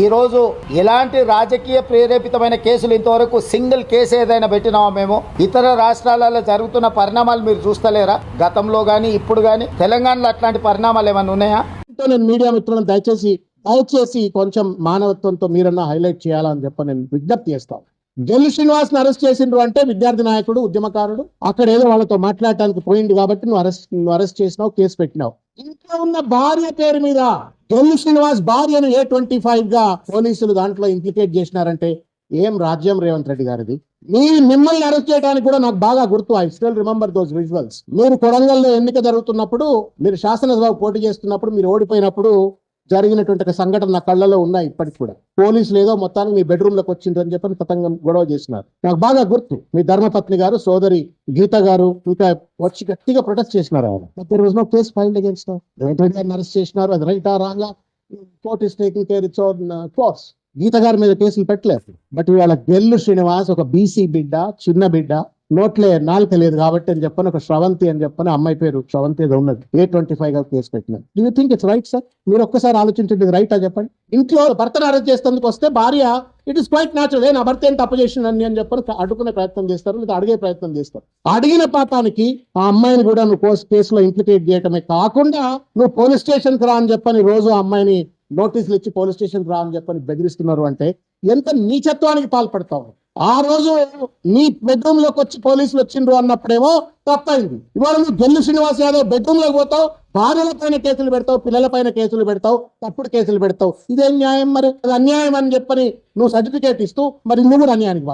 ఈరోజు ఇలాంటి ఎలాంటి రాజకీయ ప్రేరేపితమైన కేసులు ఇంతవరకు సింగిల్ కేసు ఏదైనా పెట్టినామా మేము? ఇతర రాష్ట్రాలలో జరుగుతున్న పరిణామాలు మీరు చూస్తలేరా? గతంలో గాని ఇప్పుడు గాని తెలంగాణలో అట్లాంటి పరిణామాలు ఏమైనా ఉన్నాయా? నేను మీడియా మిత్రులను దయచేసి దయచేసి కొంచెం మానవత్వంతో మీరన్నా హైలైట్ చేయాలని చెప్పి నేను విజ్ఞప్తి చేస్తాను జల్లు శ్రీనివాస్ అరెస్ట్ చేసిండ్రు అంటే విద్యార్థి నాయకుడు ఉద్యమకారుడు అక్కడ ఏదో వాళ్ళతో మాట్లాడటానికి పోయింది కాబట్టి నువ్వు అరెస్ట్ నువ్వు అరెస్ట్ చేసినావు కేసు పెట్టినావు. ఇంట్లో ఉన్న భార్య పేరు మీద జల్లు శ్రీనివాస్ భార్యను ఏ ట్వంటీ ఫైవ్గా పోలీసులు దాంట్లో ఇంప్లికేట్ చేసినారంటే ఏం రాజ్యం రేవంత్ రెడ్డి గారిది? మీ మిమ్మల్ని అరెస్ట్ చేయడానికి కూడా నాకు బాగా గుర్తు. I still remember those visuals మీరు కొడంగల్లో ఎన్నిక జరుగుతున్నప్పుడు మీరు శాసనసభ పోటీ చేస్తున్నప్పుడు మీరు ఓడిపోయినప్పుడు జరిగినటువంటి సంఘటన నా కళ్ళలో ఉన్నాయి ఇప్పటికి కూడా. పోలీసులు ఏదో మొత్తానికి మీ బెడ్రూమ్లోకి వచ్చిండ్రు అని చెప్పని పతంగం గొడవ చేసినారు. నాకు బాగా గుర్తు మీ ధర్మపత్ని గారు సోదరి గీత గారు ఇంకా వచ్చి గట్టిగా ప్రొటెస్ట్ చేసినారు ఆయన there was no case filed against Revanth Reddy గారిని అరెస్ట్ చేసినారు. అది రైటా రాంగా court is taking care its own course. Geetha గారి మీద కేసులు పెట్టలేదు. బట్ ఇవాళ గెల్లు శ్రీనివాస్ ఒక బీసీ బిడ్డ చిన్న బిడ్డ నోట్లే నాలుక లేదు కాబట్టి అని చెప్పని ఒక శ్రవంతి అని చెప్పని అమ్మాయి పేరు శ్రవంతి ఏదో ఉన్నది. ఏ ట్వంటీ ఫైవ్గా కేసు పెట్టినది do you think it's right sir మీరు ఒక్కసారి ఆలోచించండి రైట్ రైటా చెప్పండి. ఇంట్లో భర్తను అరెస్ట్ చేసేందుకు వస్తే భార్య ఇట్ ఇస్ క్వైట్ న్యాచురల్ ఏ నా భర్త ఏం తప్పు చేసిందని అని చెప్పని అడుగునే ప్రయత్నం చేస్తారు లేదా అడిగే ప్రయత్నం చేస్తారు. అడిగిన పాపానికి ఆ అమ్మాయిని కూడా నువ్వు కోస్- కేసులో ఇంప్లికేట్ చేయటమే కాకుండా నువ్వు పోలీస్ స్టేషన్కి రా అని చెప్పని రోజు ఆ అమ్మాయిని నోటీసులు ఇచ్చి పోలీస్ స్టేషన్ రా అని చెప్పని బెదిరిస్తున్నారు అంటే ఎంత నీచత్వానికి పాల్పడతావు ఆ రోజు నీ బెడ్రూమ్లోకి వచ్చి పోలీసులు వచ్చిండ్రు అన్నప్పుడేమో తప్పైంది. ఇవాళ నువ్వు గెల్లు శ్రీనివాస్ యాదవ్ బెడ్రూమ్లోకి పోతావు భార్యల పైన కేసులు పెడతావు పిల్లల పైన కేసులు పెడతావు తప్పుడు కేసులు పెడతావు. ఇదేం న్యాయం మరి? అది అన్యాయం అని చెప్పని నువ్వు సర్టిఫికేట్ ఇస్తూ మరి నువ్వు అన్యాయానికి